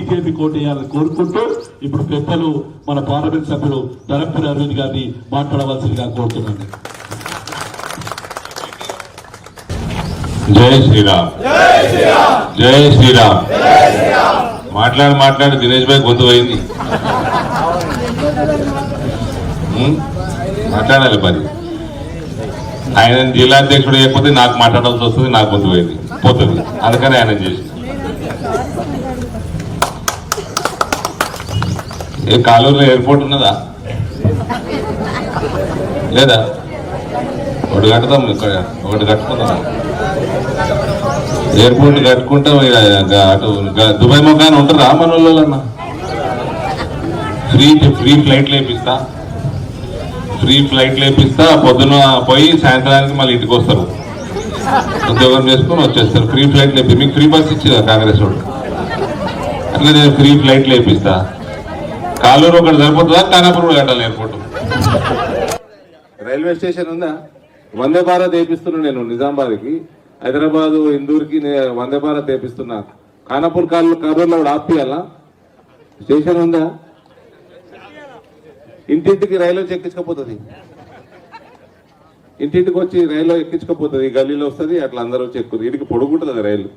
BJP కోటేయాలని కోరుకుంటూ ఇప్పుడు పెద్దలు మన పార్లమెంట్ సభ్యులు ధనపతి అరవింద్ గారిని మాట్లాడవలసిందిగా కోరుతున్నాను. జై శ్రీరామ్. జై శ్రీరామ్. మాట్లాడి మాట్లాడి దినేష్ భాయ్ గొంతు పోయింది? మాట్లాడాలి మరి. ఆయన జిల్లా అధ్యక్షుడు అయిపోతే నాకు మాట్లాడాల్సి వస్తుంది నాకు గొంతు పోయింది. పోతుంది. అందుకని ఆయన చేసి ఏ కాలూరులో ఎయిర్పోర్ట్ ఉన్నదా? లేదా? ఒకటి కట్టుదాం ఇక్కడ ఒకటి కట్టుకుందాం. ఎయిర్పోర్ట్ కట్టుకుంటాం ఇక అటు దుబాయ్ మొక్కాని ఉంటారా మన వాళ్ళన్నా ఫ్రీ ఫ్రీ ఫ్లైట్ లేపిస్తా. ఫ్రీ ఫ్లైట్ లేపిస్తా పొద్దున పోయి సాయంత్రానికి మళ్ళీ ఇంటికి వస్తారు. ఉద్యోగం చేసుకుని వచ్చేస్తారు. ఫ్రీ ఫ్లైట్ లేపి మీకు ఫ్రీ బస్ ఇచ్చిందా కాంగ్రెస్ వాళ్ళు? అట్లా నేను ఫ్రీ ఫ్లైట్ లేపిస్తా. కాలూరు ఒకటి సరిపోతుందా? కానాపూర్ కూడా కట్టాలి ఎయిర్పోర్ట్ రైల్వే స్టేషన్ ఉందా? వందే భారత్ వేపిస్తున్నా నేను నిజామాబాద్కి. హైదరాబాద్ ఇందూర్కి వందే భారత్ వేపిస్తున్నా ఖానాపూర్ కాలు కర్నూలులో కూడా ఆపియాలా? స్టేషన్ ఉందా? ఇంటింటికి రైలు వచ్చి ఎక్కించకపోతుంది. ఇంటింటికి వచ్చి రైలు ఎక్కించకపోతుంది. గల్లీలో వస్తుంది అట్లా అందరూ వచ్చి ఎక్కుతుంది ఇంటికి పొడుగుంటుంది రైలు.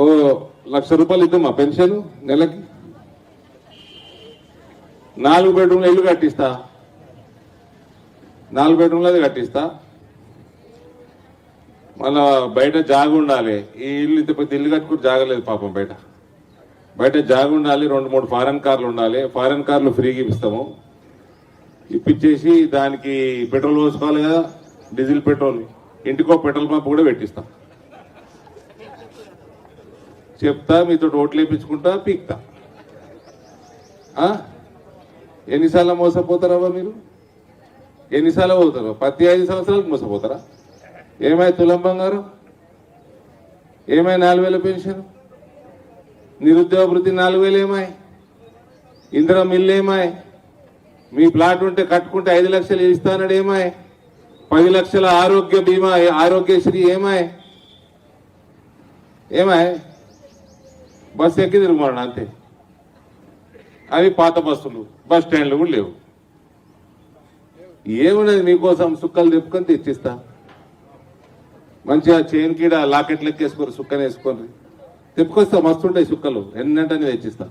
ఓ లక్ష రూపాయలు ఇద్దామా పెన్షన్ నెలకి? నాలుగు బెడ్రూమ్ల ఇల్లు కట్టిస్తా. నాలుగు బెడ్రూమ్లు అది కట్టిస్తా. మళ్ళా బయట జాగ ఉండాలి. ఈ ఇల్లు ఇంత పెద్ద ఇల్లు కట్టుకుని జాగలేదు పాపం బయట. బయట జాగ ఉండాలి రెండు మూడు ఫారెన్ కార్లు ఉండాలి. ఫారెన్ కార్లు ఫ్రీగా ఇప్పిస్తాము. ఇప్పించేసి దానికి పెట్రోల్ పోసుకోవాలి కదా డీజిల్ పెట్రోల్. ఇంటికో పెట్రోల్ పంప్ కూడా పెట్టిస్తాం. చెప్తా మీతో ఓట్లు వేయించుకుంటా పీక్తా. ఆ? ఎన్నిసార్లు మోసపోతారవ్వ మీరు? ఎన్నిసార్లు పోతారు? ప్రతి ఐదు సంవత్సరాలకు మోసపోతారా? ఏమై తులం బంగారం? ఏమై నాలుగు వేల పెన్షన్? నిరుద్యోగ వృత్తి నాలుగు వేలు ఏమాయి ఇందిరా మిల్లు ఏమాయి మీ ప్లాట్ ఉంటే కట్టుకుంటే ఐదు లక్షలు ఇస్తానడు ఏమాయి పది లక్షల ఆరోగ్య బీమా ఆరోగ్యశ్రీ ఏమాయి ఏమాయి బస్సు ఎక్కి తిరుగుమాడు అంతే. అవి పాత బస్సులు బస్ స్టాండ్లు కూడా లేవు. ఏమున్నది మీకోసం సుక్కలు తెప్పుకొని తెచ్చిస్తా? మంచిగా చైన్ కీడ లాకెట్లు ఎక్కేసుకోరు సుక్కని వేసుకొని తెప్పుకొస్తా మస్తుంటాయి సుక్కలు. ఎన్నంటే తెచ్చిస్తా.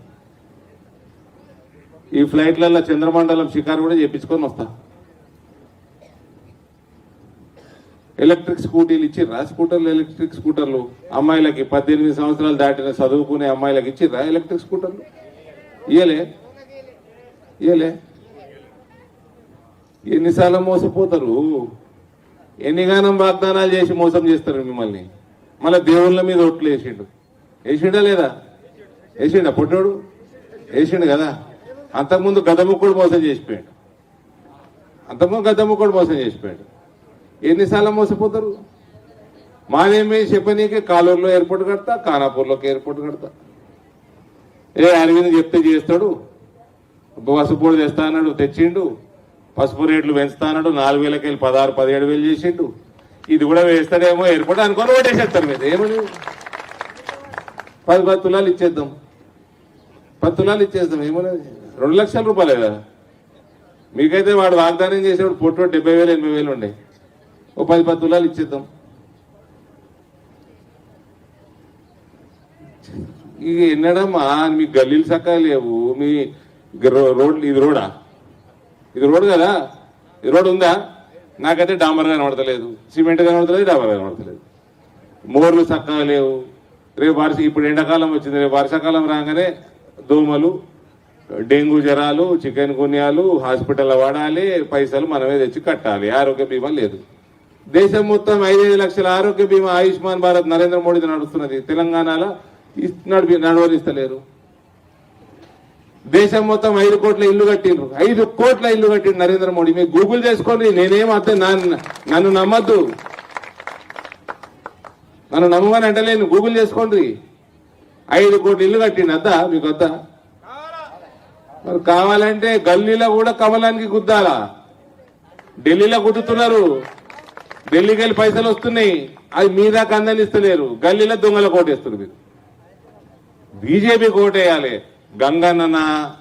ఈ ఫ్లైట్లలో చంద్రమండలం షికారు కూడా చేపించుకొని వస్తా. ఎలక్ట్రిక్ స్కూటీలు ఇచ్చిర్రా స్కూటర్లు ఎలక్ట్రిక్ స్కూటర్లు. అమ్మాయిలకి పద్దెనిమిది సంవత్సరాలు దాటిన చదువుకునే అమ్మాయిలకి ఇచ్చిర్రా ఎలక్ట్రిక్ స్కూటర్లు? ఇయలే ఇయలే ఎన్నిసార్లు మోసపోతారు? ఎన్నిగానం వాగ్దానాలు చేసి మోసం చేస్తారు మిమ్మల్ని? మళ్ళీ దేవుళ్ళ మీద ఒట్లు వేసిండు. వేసిండా లేదా? వేసిండా పుట్టాడు? వేసిండు కదా. అంతకుముందు గదముక్కుడు మోసం చేసిపోయాడు. అంతకుముందు గదముక్కుడు మోసం చేసిపోయాడు. ఎన్నిసార్లు మోసపోతారు? మాదేమి చెప్పనీకి కాలూరులో ఎయిర్పోర్ట్ కడతా ఖానాపూర్లోకి ఎయిర్పోర్ట్ కడతా. ఏ అరవింద్ చెప్తే చేస్తాడు. పసుపు తెస్తా అన్నాడు తెచ్చిండు. పసుపు రేట్లు పెంచుతా అన్నాడు నాలుగు వేలకి వెళ్ళి పదహారు పదిహేడు వేలు చేసిండు. ఇది కూడా వేస్తాడేమో ఎయిర్పోర్ట్ అనుకొని ఓటేసేస్తారు మీద ఏమని? పది పది తులాలు ఇచ్చేద్దాం. పది తులాలు ఇచ్చేద్దాం ఏమన్నా రెండు లక్షల రూపాయలే కదా. మీకైతే వాడు వాగ్దానం చేసేవాడు పొట్టు డెబ్బై వేలు ఎనభై వేలు ఉండే. ఓ పది పది తులాలు ఇచ్చేద్దాం. ఇక ఎన్నడమ్మా మీ గల్లీలు సక్కా లేవు మీ రో- రోడ్లు ఇది రోడా? ఇది రోడ్ కదా? ఇది రోడ్ ఉందా? నాకైతే డాంబర్ కనబడతలేదు సిమెంట్ కనబడతలేదు డాంబర్ కనబడతలేదు. మోర్లు చక్కగా లేవు. రేపు వర్ష ఇప్పుడు ఎండాకాలం వచ్చింది రేపు వర్షాకాలం రాగానే దోమలు డెంగ్యూ జ్వరాలు చికెన్ గున్యాలు హాస్పిటల్ వాడాలి పైసలు మనమే తెచ్చి కట్టాలి ఆరోగ్య బీమా లేదు. దేశం మొత్తం ఐదైదు లక్షల ఆరోగ్య బీమా ఆయుష్మాన్ భారత్ నరేంద్ర మోడీ నడుస్తున్నది. తెలంగాణలో ఇస్తున్నాడు మీరు నడవరిస్తలేరు దేశం మొత్తం ఐదు కోట్ల ఇల్లు కట్టిండ్రు. ఐదు కోట్ల ఇల్లు కట్టిండు నరేంద్ర మోడీ. మీరు గూగుల్ చేసుకోండి నేనేం అర్థం నన్ను నన్ను నమ్మద్దు. నన్ను నమ్మని అంటలేను గూగుల్ చేసుకోండి. ఐదు కోట్ల ఇల్లు కట్టిండు అద్దా మీకు వద్దా మరి కావాలంటే గల్లీలో కూడా కమలానికి గుద్దాలా. ఢిల్లీలో గుద్దుతున్నారు. ఢిల్లీకి వెళ్ళి పైసలు వస్తున్నాయి. అది మీ దాకా అందనిస్తలేరు గల్లీలో దొంగల కోటేస్తున్నారు మీరు. బీజేపీ కోటేయాలి. గంగన్నన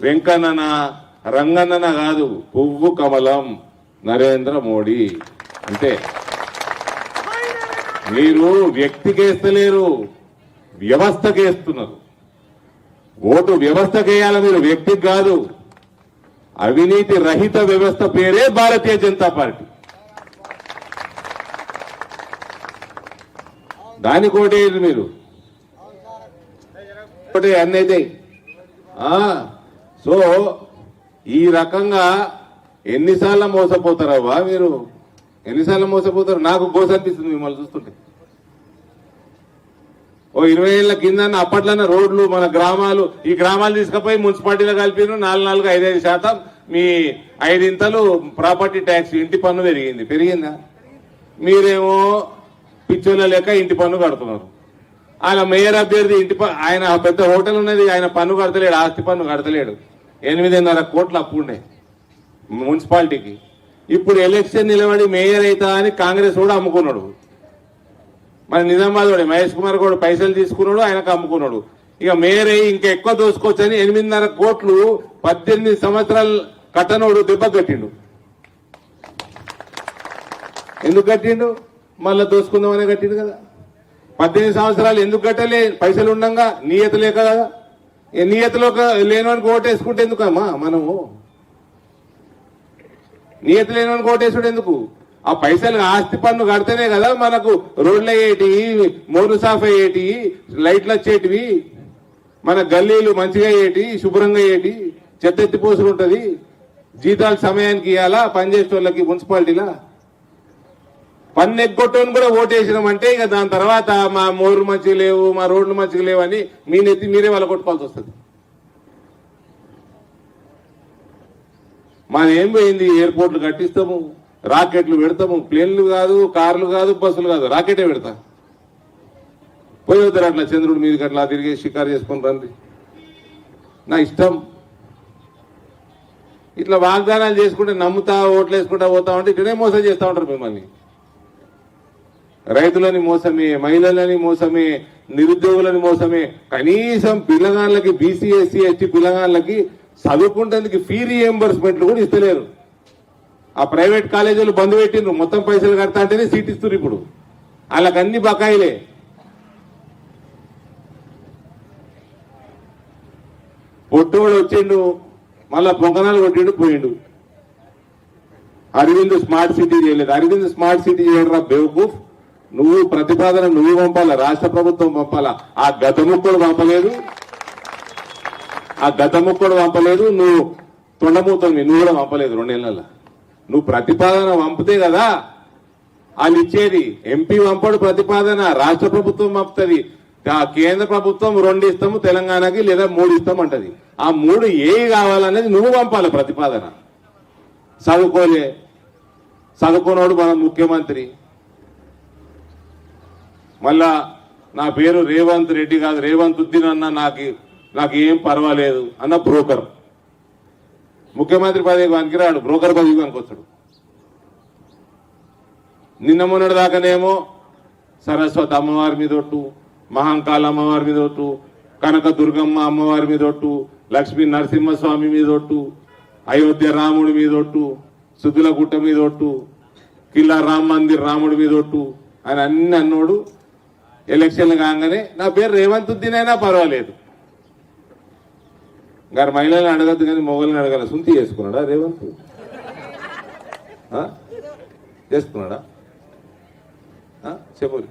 వెంకన్నన రంగన్నన కాదు పువ్వు కమలం నరేంద్ర మోడీ. అంతే. మీరు వ్యక్తికేస్తలేరు వ్యవస్థకేస్తున్నారు. ఓటు వ్యవస్థకేయాలి మీరు వ్యక్తికి కాదు. అవినీతి రహిత వ్యవస్థ పేరే భారతీయ జనతా పార్టీ. దాని కోటేయండి మీరు. ఒకటి అనేది సో ఈ రకంగా ఎన్నిసార్లు మోసపోతారవ్వా మీరు? ఎన్నిసార్లు మోసపోతారు? నాకు గోస అనిపిస్తుంది మిమ్మల్ని చూస్తుంటే. ఓ ఇరవై ఏళ్ళ కింద అప్పట్లోనే రోడ్లు మన గ్రామాలు ఈ గ్రామాలు తీసుకుపోయి మున్సిపాలిటీలో కలిపిన నాలుగు నాలుగు ఐదైదు శాతం. మీ ఐదింతలు ప్రాపర్టీ ట్యాక్స్ ఇంటి పన్ను పెరిగింది. పెరిగిందా? మీరేమో పిచ్చోళ్ళ లెక్క ఇంటి పన్ను కడుతున్నారు. ఆయన మేయర్ అభ్యర్థి ఇంటి ప- ఆయన పెద్ద హోటల్ ఉన్నది ఆయన పన్ను కడతలేడు ఆస్తి పన్ను కడతలేడు. ఎనిమిదిన్నర కోట్లు అప్పు ఉండే మున్సిపాలిటీకి. ఇప్పుడు ఎలక్షన్ నిలబడి మేయర్ అవుతా అని కాంగ్రెస్ కూడా అమ్ముకున్నాడు. మన నిజామాబాద్ వాడే మహేష్ కుమార్ కూడా పైసలు తీసుకున్నాడు ఆయనకు అమ్ముకున్నాడు. ఇక మేయర్ అయ్యి ఇంకా ఎక్కువ దోసుకోవచ్చని ఎనిమిదిన్నర కోట్లు పద్దెనిమిది సంవత్సరాలు కట్టనోడు దెబ్బ కట్టిండు ఎందుకు కట్టిండు? మళ్ళా దోసుకుందామనే కట్టిండు కదా. పద్దెనిమిది సంవత్సరాలు ఎందుకు కట్టలే? పైసలు ఉండంగా నియత లేక కదా. నియతలో లేనివానికి ఓటేసుకుంటే ఎందుకమ్మా మనము? నియత లేనివానికి ఓటేసుకుంటే ఎందుకు? ఆ పైసలు ఆస్తి పన్ను కడితేనే కదా మనకు రోడ్లు అయ్యేటి మోరు సాఫ్ అయ్యేటి లైట్లు వచ్చేటివి. మన గల్లీలు మంచిగా అయ్యేటి శుభ్రంగా అయ్యేటి చెత్త ఎత్తిపోసులు ఉంటుంది జీతాలు సమయానికి ఇవ్వాలా పనిచేసే వాళ్ళకి మున్సిపాలిటీలా? పన్ను ఎగ్గొట్టని కూడా ఓటేసినామంటే ఇక దాని తర్వాత మా మోర్లు మంచిగా లేవు మా రోడ్లు మంచిగా లేవు అని మీ నెత్తి మీరే వాళ్ళ కొట్టుకోవాల్సి వస్తుంది. మనం ఏం పోయింది? ఎయిర్పోర్ట్లు కట్టిస్తాము రాకెట్లు పెడతాము ప్లేన్లు కాదు కార్లు కాదు బస్సులు కాదు రాకెటే పెడతా. పోయి వద్దరు అట్లా చంద్రుడి మీదకి అట్లా తిరిగి షికారు చేసుకొని రండి. నా ఇష్టం. ఇట్లా వాగ్దానాలు చేసుకుంటే నమ్ముతా ఓట్లు వేసుకుంటా పోతా ఉంటే ఇక్కడే మోసం చేస్తా ఉంటారు మిమ్మల్ని. రైతులని మోసమే మహిళలని మోసమే నిరుద్యోగులని మోసమే కనీసం పిల్లగాళ్ళకి బీసీ ఎస్సీ ఎస్టీ పిల్లగాళ్ళకి చదువుకుంటేందుకు ఫీ రీఎంబర్స్మెంట్లు కూడా ఇస్తలేరు. ఆ ప్రైవేట్ కాలేజీలు బంద్ పెట్టిండ్రు మొత్తం పైసలు కడతా అంటేనే సీట్ ఇస్తున్నారు ఇప్పుడు. వాళ్ళకి అన్ని బకాయిలే. పొట్టువాడు వచ్చిండు మళ్ళా పొంగనాలు కొట్టిండు పోయిండు. అరవింద్ స్మార్ట్ సిటీ చేయలేదు. అరవింద్ స్మార్ట్ సిటీ చేయడరా బేవకూఫ్? నువ్వు ప్రతిపాదన నువ్వు పంపాలా? రాష్ట్ర ప్రభుత్వం పంపాలా? ఆ గత ముక్కడు పంపలేదు. ఆ గత ముక్కడు పంపలేదు. నువ్వు తొండమూతని నువ్వు కూడా పంపలేదు రెండేళ్ళ నువ్వు ప్రతిపాదన పంపితే కదా వాళ్ళు ఇచ్చేది. ఎంపీ పంపడు ప్రతిపాదన రాష్ట్ర ప్రభుత్వం పంపుతుంది. ఆ కేంద్ర ప్రభుత్వం రెండు ఇస్తాము తెలంగాణకి లేదా మూడు ఇస్తాం అంటది. ఆ మూడు ఏ కావాలనేది నువ్వు పంపాలి ప్రతిపాదన? చదువుకోలే. చదువుకున్నాడు మన ముఖ్యమంత్రి. మళ్ళా నా పేరు రేవంత్ రెడ్డి కాదు రేవంత్ ఉద్దీన్ అన్న నాకు నాకు ఏం పర్వాలేదు అన్న బ్రోకర్. ముఖ్యమంత్రి పదవి పనికిరాడు బ్రోకర్ పదవి పనికొస్తాడు. నిన్న మొన్నటి దాకానేమో సరస్వతి అమ్మవారి మీద ఒట్టు మహంకాళ అమ్మవారి మీద ఒట్టు కనక దుర్గమ్మ అమ్మవారి మీద ఒట్టు లక్ష్మీ నరసింహస్వామి మీద ఒట్టు అయోధ్య రాముడి మీద ఒట్టు సుద్దుల గుట్ట మీద ఒట్టు కిల్లా రామ్ మందిర్ రాముడి మీద ఒట్టు అని అన్ని అన్నోడు ఎలక్షన్లు కాగానే నా పేరు రేవంత్ ఉద్దీన్ అయినా పర్వాలేదు. గారు మహిళలను అడగద్దు కానీ మొగల్ని అడగాల. సుంతి చేసుకున్నాడా రేవంత్? ఆ? చేసుకున్నాడా? చెప్పు.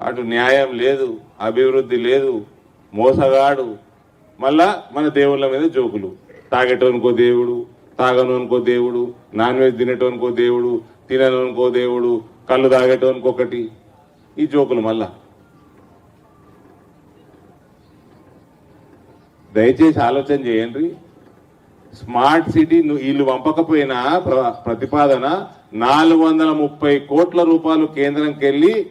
అటు న్యాయం లేదు అభివృద్ధి లేదు మోసగాడు. మళ్ళా మన దేవుళ్ళ మీద జోకులు. తాగేటోనికో దేవుడు తాగనోనికో దేవుడు నాన్ వెజ్ తినేటోనికో దేవుడు తిననుకో దేవుడు కళ్ళు తాగేటోనికి ఒకటి ఈ జోకులు మళ్ళా. దయచేసి ఆలోచన చేయండి. స్మార్ట్ సిటీ వీళ్ళు పంపకపోయినా ప్ర- ప్రతిపాదన నాలుగు వందల ముప్పై కోట్ల రూపాయలు కేంద్రంకి వెళ్ళి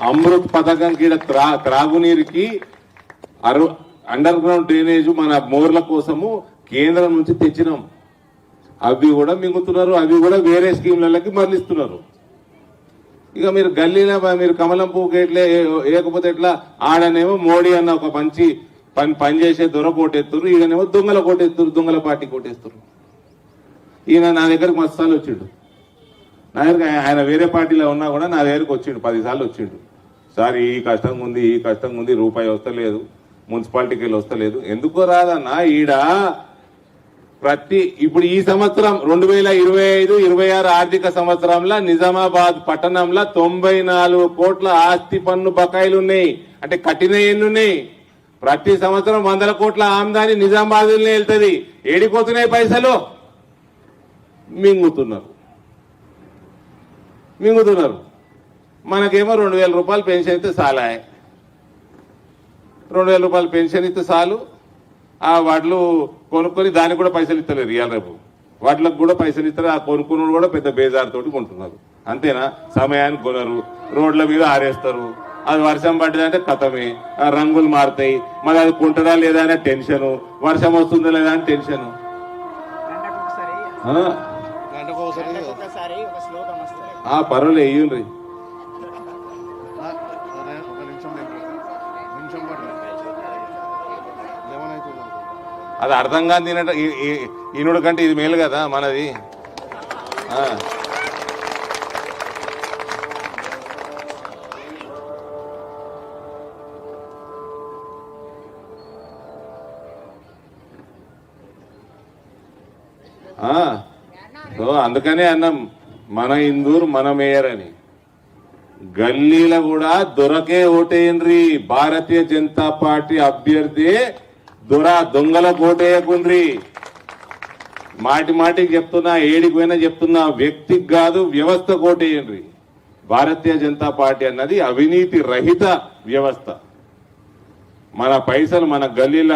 అమృత్ పథకం కింద త్రా త్రాగునీరుకి అరు అండర్ గ్రౌండ్ డ్రైనేజ్ మన మోర్ల కోసము కేంద్రం నుంచి తెచ్చినాం. అవి కూడా మింగుతున్నారు అవి కూడా వేరే స్కీమ్లకి మరలిస్తున్నారు. ఇక మీరు గల్లీలో మీరు కమలం పువ్వుకి ఎట్లే వేయకపోతే ఎట్లా? ఆడనేమో మోడీ అన్న ఒక మంచి పని పని చేసే దొర కోటెత్తురు ఈయనేమో దొంగల కోటెత్తురు దొంగల పార్టీ కోటేస్తురు ఈయన నా దగ్గరకు మస్తాలు సార్లు వచ్చిండు. నా దగ్గర ఆయన వేరే పార్టీలో ఉన్నా కూడా నా దగ్గరకు వచ్చిండు పదిసార్లు వచ్చిండు. సార్ ఈ కష్టంగా ఉంది ఈ కష్టంగా ఉంది రూపాయి వస్తలేదు మున్సిపాలిటీకి వెళ్ళి వస్తలేదు. ఎందుకో రాదన్నా ఈడ ప్రతి ఇప్పుడు ఈ సంవత్సరం రెండు వేల ఇరవై ఐదు ఇరవై ఆరు ఆర్థిక సంవత్సరంలో నిజామాబాద్ పట్టణంలో తొంభై నాలుగు కోట్ల ఆస్తి పన్ను బకాయిలు ఉన్నాయి అంటే కఠిన ఎన్ని ఉన్నాయి ప్రతి సంవత్సరం వందల కోట్ల ఆమ్దాని నిజామాబాద్లోనే వెళ్తుంది. ఏడిపోతున్నాయి పైసలు. మింగుతున్నారు. మింగుతున్నారు. మనకేమో రెండు వేల రూపాయలు పెన్షన్ ఇస్తే చాలా రెండు వేల రూపాయలు పెన్షన్ ఇస్తే చాలు. ఆ వడ్లు కొనుక్కొని దానికి కూడా పైసలు ఇస్తలేరు ఇవాళ రేపు. వడ్లకు కూడా పైసలు ఇస్తారు ఆ కొనుక్కుని కూడా పెద్ద బేజారుతోటి కొంటున్నారు. అంతేనా? సమయానికి కొనరు రోడ్ల మీద ఆరేస్తారు. అది వర్షం పడ్డదంటే కథమే. ఆ రంగులు మారుతాయి. మరి అది కొంటదా లేదా అనే టెన్షన్. వర్షం వస్తుందా లేదా అని టెన్షన్. గంటకు ఒకసారి అది అర్థం కాని తినట ఈనుడు కంటే ఇది మేలు కదా మనది. ఆ. సో అందుకనే అన్నం మన ఇందూరు మన మేయర్ అని. గల్లీలో కూడా దొరకే ఓటేయండ్రి భారతీయ జనతా పార్టీ అభ్యర్థి దొర దొంగల కోటేయకుండ్రి మాటి మాటికి చెప్తున్నా ఏడిపోయినా చెప్తున్నా వ్యక్తికి కాదు వ్యవస్థ కోటేయండి భారతీయ జనతా పార్టీ అన్నది అవినీతి రహిత వ్యవస్థ. మన పైసలు మన గల్లీల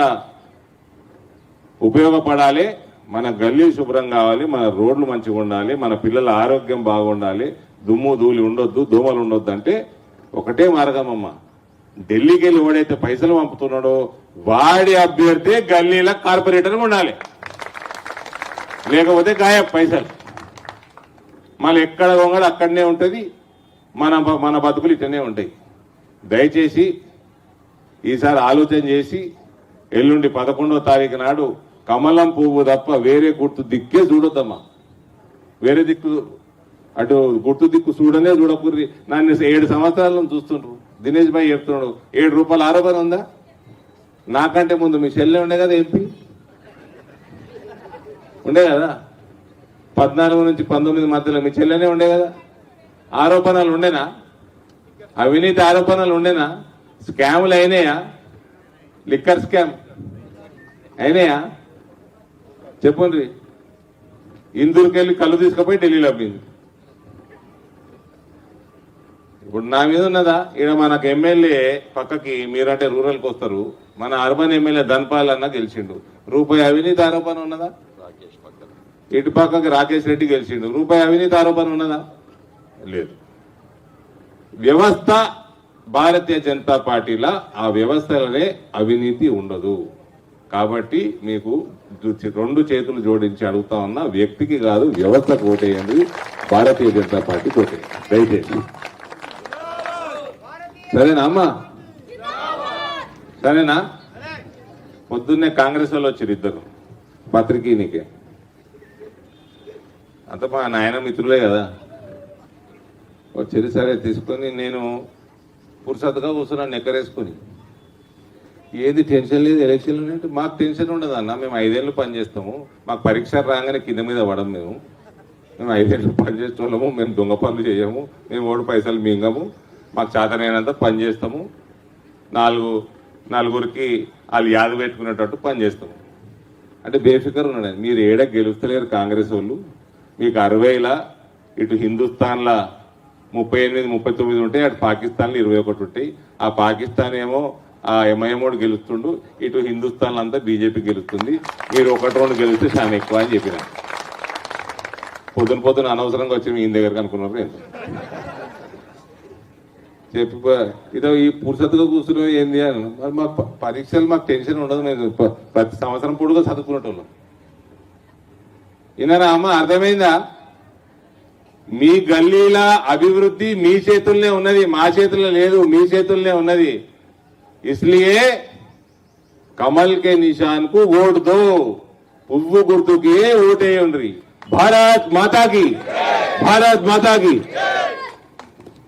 ఉపయోగపడాలి మన గల్లీ శుభ్రం కావాలి మన రోడ్లు మంచిగా ఉండాలి మన పిల్లల ఆరోగ్యం బాగుండాలి దుమ్ము ధూళి ఉండొద్దు దోమలు ఉండొద్దు అంటే ఒకటే మార్గం అమ్మా. ఢిల్లీకి వెళ్ళి ఎవడైతే పైసలు పంపుతున్నాడో వాడి అభ్యర్థి గల్లీల కార్పొరేటర్ ఉండాలి. లేకపోతే గాయ పైసలు. మళ్ళీ ఎక్కడ వంగడు అక్కడనే ఉంటుంది మన మన బతుకులు ఇట్టనే ఉంటాయి. దయచేసి ఈసారి ఆలోచన చేసి ఎల్లుండి పదకొండవ తారీఖు నాడు కమలం పువ్వు తప్ప వేరే గుర్తు దిక్కే చూడొద్దమ్మా. వేరే దిక్కు అటు గుర్తు దిక్కు చూడనే చూడకూరి నన్ను ఏడు సంవత్సరాలను చూస్తుండ్రు. దినేష్ భాయ్ చెప్తున్నాడు ఏడు రూపాయల ఆరోపణ ఉందా? నాకంటే ముందు మీ చెల్లె ఉండే కదా ఎంపీ? ఉండే కదా? పద్నాలుగు నుంచి పంతొమ్మిది మధ్యలో మీ చెల్లెనే ఉండే కదా? ఆరోపణలు ఉండేనా? అవినీతి ఆరోపణలు ఉండేనా? స్కాములు అయినాయా? లిక్కర్ స్కామ్ అయినాయా? చెప్పండి. ఇందూరుకెళ్ళి కళ్ళు తీసుకుపోయి ఢిల్లీలో అమ్మింది. ఇప్పుడు నా మీద ఉన్నదా? ఈడ మనకు ఎమ్మెల్యే పక్కకి మీరంటే రూరల్కి వస్తారు. మన అర్బన్ ఎమ్మెల్యే ధన్పాల్ అన్న గెలిచిండు. రూపాయి అవినీతి ఆరోపణ ఉన్నదా? ఇటు పక్కకి రాకేష్ రెడ్డి గెలిచిండు. రూపాయి అవినీతి ఆరోపణ ఉన్నదా? లేదు. వ్యవస్థ భారతీయ జనతా పార్టీల ఆ వ్యవస్థలనే అవినీతి ఉండదు. కాబట్టి మీకు రెండు చేతులు జోడించి అడుగుతా ఉన్నా వ్యక్తికి కాదు వ్యవస్థకు ఓటేయండి. భారతీయ జనతా పార్టీ ఓటేయండి. దయచేసి. సరేనా అమ్మా? సరేనా? పొద్దున్నే కాంగ్రెస్ వాళ్ళు వచ్చారు ఇద్దరు పత్రికీనికి. అంత మా నాయన మిత్రులే కదా. వచ్చేది సరే తీసుకొని నేను పురుసత్తుగా కూర్చున్నాను ఎక్కరేసుకొని ఏది టెన్షన్ లేదు ఎలక్షన్లు అంటే మాకు టెన్షన్ ఉండదు అన్న. మేము ఐదేళ్ళు పనిచేస్తాము మాకు పరీక్ష రాగానే కింద మీద పడం మేము. మేము ఐదేళ్ళు పనిచేసే వాళ్ళము మేము దొంగ పనులు చేయము మేము ఓడి పైసలు మింగము. మాకు చేతనైనంత పని చేస్తాము. నాలుగు నలుగురికి వాళ్ళు యాద పెట్టుకునేటట్టు పని చేస్తాము. అంటే బేఫికర్ ఉన్నాడు మీరు ఏడ గెలుస్తలేరు కాంగ్రెస్ వాళ్ళు. మీకు అరవైలా ఇటు హిందుస్థాన్లా ముప్పై ఎనిమిది ముప్పై తొమ్మిది ఉంటాయి అటు పాకిస్తాన్లో ఇరవై ఒకటి ఉంటాయి. ఆ పాకిస్తాన్ ఏమో ఆ ఎంఐఎంఓడు గెలుస్తుండు. ఇటు హిందుస్థాన్ అంతా బీజేపీ గెలుస్తుంది. మీరు ఒకటి రెండు గెలిస్తే చాలా ఎక్కువ అని చెప్పిన పొద్దున పొద్దున అనవసరంగా వచ్చి మీ దగ్గరకు అనుకున్నారు చెప్పి ఇదో ఈ పురుషత్తుగా కూర్చుని ఏంది అని. మరి మాకు పరీక్షలు మాకు టెన్షన్ ఉండదు మేము ప్రతి సంవత్సరం పొడుగా చదువుకునేటోళ్ళం. విన్నారా అమ్మ అర్థమైందా? మీ గల్లీల అభివృద్ధి మీ చేతుల్నే ఉన్నది మా చేతుల్లో లేదు మీ చేతుల్నే ఉన్నది. ఇస్లియే కమల్ కే నిషాన్కు ఓటు దో పువ్వు గుర్తుకి ఓటేయండ్రి. భారత్ మాతాకి. భారత్ మాతాకి.